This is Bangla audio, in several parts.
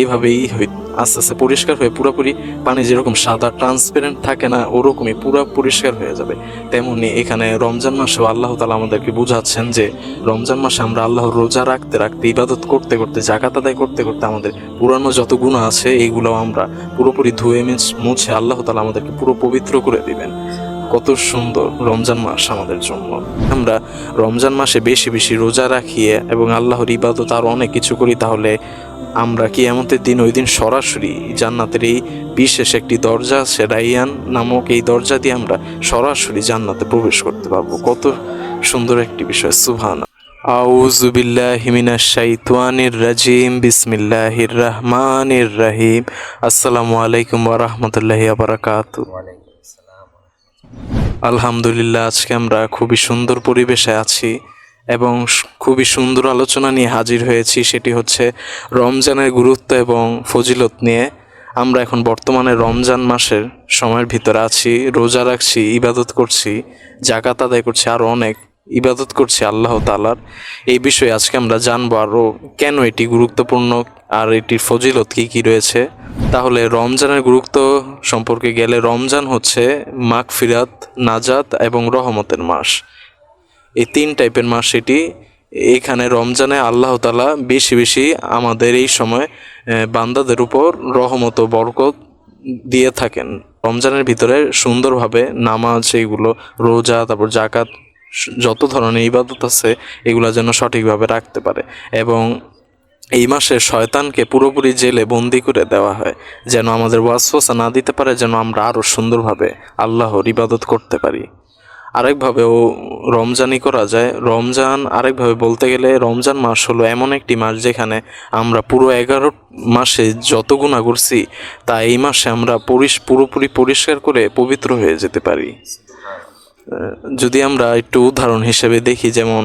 এইভাবেই আস্তে আস্তে পরিষ্কার হয়ে পুরোপুরি পানি যেরকম সাদা ট্রান্সপারেন্ট থাকে না, ওরকমই পুরো পরিষ্কার হয়ে যাবে। তেমনি এখানে রমজান মাসেও আল্লাহ তালা আমাদেরকে বুঝাচ্ছেন যে, রমজান মাসে আমরা আল্লাহর রোজা রাখতে রাখতে, ইবাদত করতে করতে জাকাত আদায় করতে করতে আমাদের পুরানো যত গুণ আছে এইগুলো আমরা পুরোপুরি ধুয়ে মুছে আল্লাহ তালা আমাদেরকে পুরো পবিত্র করে দিবেন। কত সুন্দর রমজান মাস আমাদের জন্য। আমরা রমজান মাসে বেশি বেশি রোজা রাখিয়ে এবং আল্লাহর ইবাদত আর অনেক কিছু করি, তাহলে আমরা কি এমতের দিন ওই দিন সরাসরি জান্নাতের এই বিশেষ একটি দরজা আছে রাইয়ান নামক এই দরজা দিয়ে আমরা সরাসরি জান্নাতে প্রবেশ করতে পারব। কত সুন্দর একটি বিষয় সুভান আউযু বিল্লাহি মিনাশ শাইতানির রাজিম বিসমিল্লাহির রহমানির রহিম। আসসালামু আলাইকুম ওয়া রাহমাতুল্লাহি ওয়া বারাকাতুহু আলহামদুলিল্লাহ আজকে আমরা খুবই সুন্দর পরিবেশে আছি। এবং খুবই সুন্দর আলোচনা নিয়ে হাজির হয়েছি। সেটি হচ্ছে রমজানের গুরুত্ব এবং ফজিলত নিয়ে। আমরা এখন বর্তমানে রমজান মাসের সময়ের ভিতরে আছি, রোজা রাখছি, ইবাদত করছি জাকাত আদায় করছি আরও অনেক ইবাদত করছি আল্লাহ তালার এই বিষয়ে আজকে আমরা জানব আরও কেন এটি গুরুত্বপূর্ণ আর এটির ফজিলত কী কী রয়েছে। তাহলে রমজানের গুরুত্ব সম্পর্কে গেলে রমজান হচ্ছে মাগফিরাত, নাজাত এবং রহমতের মাস। এই তিন টাইপের মাস এটি এখানে রমজানে আল্লাহ তালা বেশি বেশি আমাদের এই সময় বান্দাদের উপর রহমত বরকত দিয়ে থাকেন। রমজানের ভিতরে সুন্দরভাবে নামাজ এইগুলো রোজা, তারপর জাকাত যত ধরনের ইবাদত আছে, এগুলো যেন সঠিকভাবে রাখতে পারে এবং এই মাসে শয়তানকে পুরোপুরি জেলে বন্দি করে দেওয়া হয়, যেন আমাদের ওয়াসওয়াসা না দিতে পারে, যেন আমরা আরও সুন্দরভাবে আল্লাহর ইবাদত করতে পারি। আরেকভাবেও রমজানই করা যায়। রমজান আরেকভাবে বলতে গেলে রমজান মাস হলো এমন একটি মাস যেখানে আমরা পুরো এগারো মাসে যত গুণা করছি, তা এই মাসে আমরা পুরোপুরি পরিষ্কার করে পবিত্র হয়ে যেতে পারি। যদি আমরা একটু উদাহরণ হিসেবে দেখি, যেমন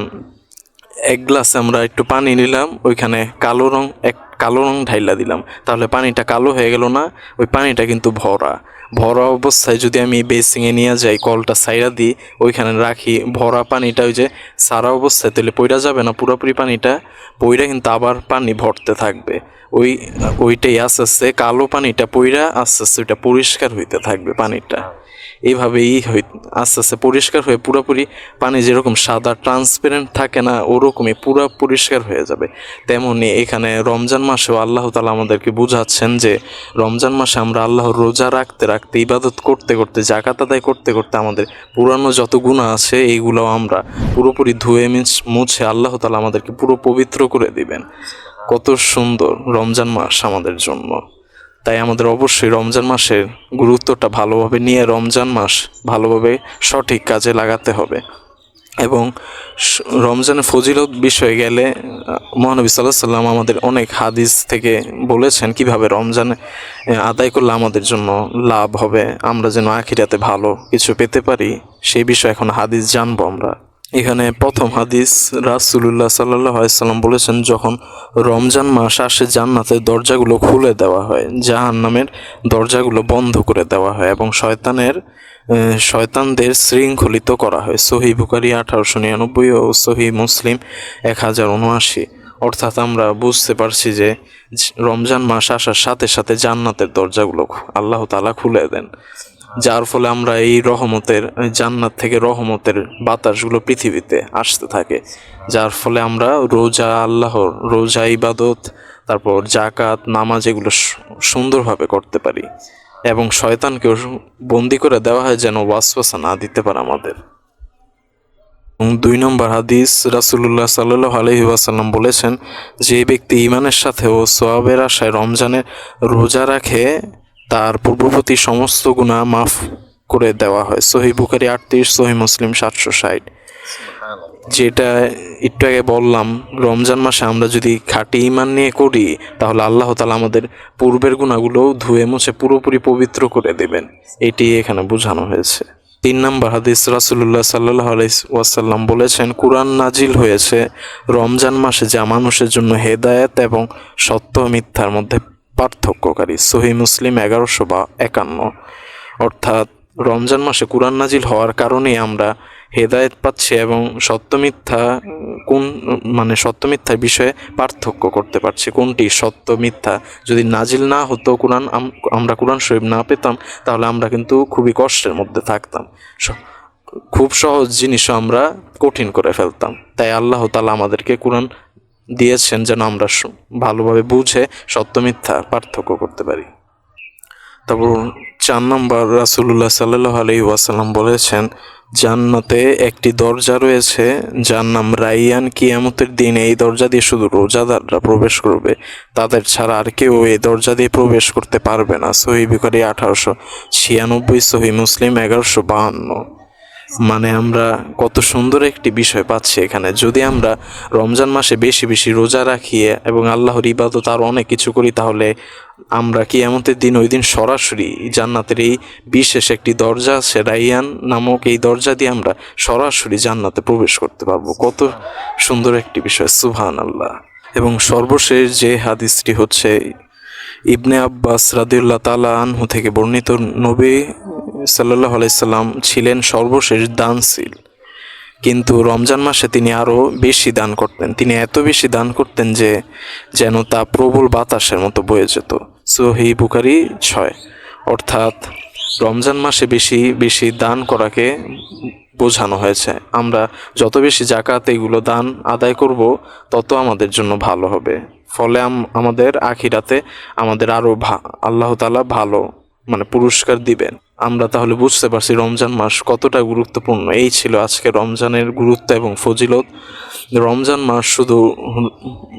এক গ্লাসে আমরা একটু পানি নিলাম, ওইখানে কালো রং, এক কালো রং ঢাইলা দিলাম। তাহলে পানিটা কালো হয়ে গেল না, ওই পানিটা কিন্তু ভরা। ভরা অবস্থায় যদি আমি বেসিংয়ে নিয়ে যাই, কলটা সাইডা দিই, ওইখানে রাখি, ভরা পানিটা ওই যে সারা অবস্থায়, তাহলে পইরা যাবে না, পুরোপুরি পানিটা পইরা কিন্তু আবার পানি ভরতে থাকবে। ওই, ওইটাই আস্তে আস্তে, কালো পানিটা পইরা আস্তে আস্তে ওইটা পরিষ্কার হইতে থাকবে পানিটা। এইভাবেই হই আস্তে আস্তে পরিষ্কার হয়ে পুরোপুরি পানি যেরকম সাদা ট্রান্সপারেন্ট থাকে না, ওরকমই পুরো পরিষ্কার হয়ে যাবে। তেমনি এখানে রমজান মাসেও আল্লাহ তালা আমাদেরকে বুঝাচ্ছেন যে, রমজান মাসে আমরা আল্লাহর রোজা রাখতে রাখতে, ইবাদত করতে করতে জাকাত আদায় করতে করতে আমাদের পুরানো যত গুণা আছে এইগুলো আমরা পুরোপুরি ধুয়ে মুছে আল্লাহ তালা আমাদেরকে পুরো পবিত্র করে দিবেন। কত সুন্দর রমজান মাস আমাদের জন্য। তাই আমাদের অবশ্যই রমজান মাসের গুরুত্বটা ভালোভাবে নিয়ে রমজান মাস ভালোভাবে সঠিক কাজে লাগাতে হবে। এবং রমজানের ফজিলত বিষয়ে গেলে মহানবী সাল্লাহ সাল্লাম আমাদের অনেক হাদিস থেকে বলেছেন কীভাবে রমজানে আদায় করলে আমাদের জন্য লাভ হবে, আমরা যেন আখিরাতে ভালো কিছু পেতে পারি, সেই বিষয়ে এখন হাদিস জানব আমরা। এখানে প্রথম হাদিস রাসুলুল্লাহ সাল্লাহ সাল্লাম বলেছেন, যখন রমজান মাস আসে, জান্নাতের দরজাগুলো খুলে দেওয়া হয় জাহান নামের দরজাগুলো বন্ধ করে দেওয়া হয় এবং শয়তানের শয়তানদের শৃঙ্খলিত করা হয়। সহি বুকারি আঠারোশো নিরানব্বই ও সহি মুসলিম এক হাজার উনআশি। অর্থাৎ আমরা বুঝতে পারছি যে, রমজান মাস আসার সাথে সাথে জান্নাতের দরজাগুলো আল্লাহ তালা খুলে দেন। যার ফলে আমরা এই রহমতের জান্নাত থেকে রহমতের বাতাসগুলো পৃথিবীতে আসতে থাকে। যার ফলে আমরা রোজা, আল্লাহর রোজা, ইবাদত, তারপর জাকাত নামাজ এগুলো সুন্দরভাবে করতে পারি এবং শয়তানকেও বন্দি করে দেওয়া হয় যেন ওয়াসওয়াসা না দিতে পারে আমাদের। এবং দুই নম্বর হাদিস রাসুল্লাহ সাল্লাহ আলহি ওয়াসাল্লাম বলেছেন, যে ব্যক্তি ইমানের সাথে ও সোয়াবের আশায় রমজানের রোজা রাখে তার পূর্ববর্তী সমস্ত গুণা মাফ করে দেওয়া হয়। সহি বুখারি আটত্রিশ সহি মুসলিম সাতশো ষাট। যেটা একটু আগে বললাম রমজান মাসে আমরা যদি খাঁটি ইমান নিয়ে করি তাহলে আল্লাহ তালা আমাদের পূর্বের গুণাগুলো ধুয়ে মুছে পুরোপুরি পবিত্র করে দেবেন। এটি এখানে বোঝানো হয়েছে। তিন নম্বর হাদিস রাসুল্লাহ সাল্লাহ ওয়াসাল্লাম বলেছেন কোরআন নাজিল হয়েছে রমজান মাসে যা মানুষের জন্য হেদায়েত এবং সত্য মিথ্যার মধ্যে পার্থক্যকারী। সহি মুসলিম এগারোশো বা একান্ন। অর্থাৎ রমজান মাসে কোরআন নাজিল হওয়ার কারণে আমরা হেদায়েত পাচ্ছি এবং সত্য মিথ্যা, কোন মানে সত্য মিথ্যার বিষয়ে পার্থক্য করতে পারছি। কোনটি সত্য মিথ্যা? যদি নাজিল না হতো কোরআন, আম- আমরা কোরআন শরীফ না পেতাম, তাহলে আমরা কিন্তু খুবই কষ্টের মধ্যে থাকতাম। খুব সহজ জিনিসও আমরা কঠিন করে ফেলতাম। তাই আল্লাহ তালা আমাদেরকে কোরআন দিয়েছেন যেন আমরা ভালোভাবে বুঝে সত্য মিথ্যা পার্থক্য করতে পারি। তারপর চার নম্বর রাসুল্লাহ সাল্লাহ আলি ওয়াসাল্লাম বলেছেন, জান্নাতে একটি দরজা রয়েছে যার নাম রাইয়ান কিয়ামতের দিন। এই দরজা দিয়ে শুধু রোজাদাররা প্রবেশ করবে, তাদের ছাড়া আর কেউ এই দরজা দিয়ে প্রবেশ করতে পারবে না। সহি বিকারি আঠারোশো ছিয়ানব্বই, সহি মুসলিম এগারোশো বাহান্ন। মানে আমরা কত সুন্দর একটি বিষয় পাচ্ছি এখানে। যদি আমরা রমজান মাসে বেশি বেশি রোজা রাখি এবং আল্লাহর ইবাদত আর অনেক কিছু করি, তাহলে আমরা কি এমতের দিন, ওই দিন সরাসরি জান্নাতের এই বিশেষ একটি দরজা আছে, রাইয়ান নামক এই দরজা দিয়ে আমরা সরাসরি জান্নাতে প্রবেশ করতে পারব। কত সুন্দর একটি বিষয় সুহান আল্লাহ এবং সর্বশেষ যে হাদিসটি হচ্ছে, ইবনে আব্বাস রাদিউল্লাহ তালা আনহু থেকে বর্ণিত নবী সাল্লাহ আলাইসাল্লাম ছিলেন সর্বশেষ দানশীল। কিন্তু রমজান মাসে তিনি আরও বেশি দান করতেন। তিনি এত বেশি দান করতেন যে যেন তা প্রবল বাতাসের মতো বয়ে যেত। সোহি বুকারি ছয়। অর্থাৎ রমজান মাসে বেশি বেশি দান করাকে বোঝানো হয়েছে। আমরা যত বেশি জাকাত এগুলো দান আদায় করব, তত আমাদের জন্য ভালো হবে। ফলে আম- আমাদের আখিরাতে আমাদের আরও আল্লাহ তালা ভালো মানে পুরস্কার দিবেন। আমরা তাহলে বুঝতে পারছি রমজান মাস কতটা গুরুত্বপূর্ণ। এই ছিল আজকে রমজানের গুরুত্ব এবং ফজিলত। রমজান মাস শুধু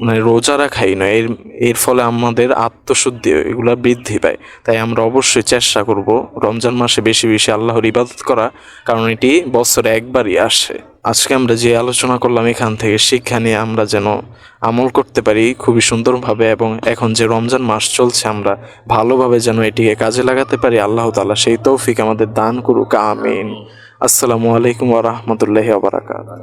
মানে রোজা রাখাই নয়, এর এর ফলে আমাদের আত্মশুদ্ধি এগুলা বৃদ্ধি পায়। তাই আমরা অবশ্যই চেষ্টা করব রমজান মাসে বেশি বেশি আল্লাহর ইবাদত করা, কারণ এটি বছরে একবারই আসে। আজকে আমরা যে আলোচনা করলাম এখান থেকে, শিক্ষা নিয়ে আমরা যেন আমল করতে পারি খুবই সুন্দরভাবে এবং এখন যে রমজান মাস চলছে, আমরা ভালোভাবে যেন এটিকে কাজে লাগাতে পারি। আল্লাহ তালা সেই তৌফিক আমাদের দান করুক, আমিন। আসসালামু আলাইকুম আ রহমতুল্লাহ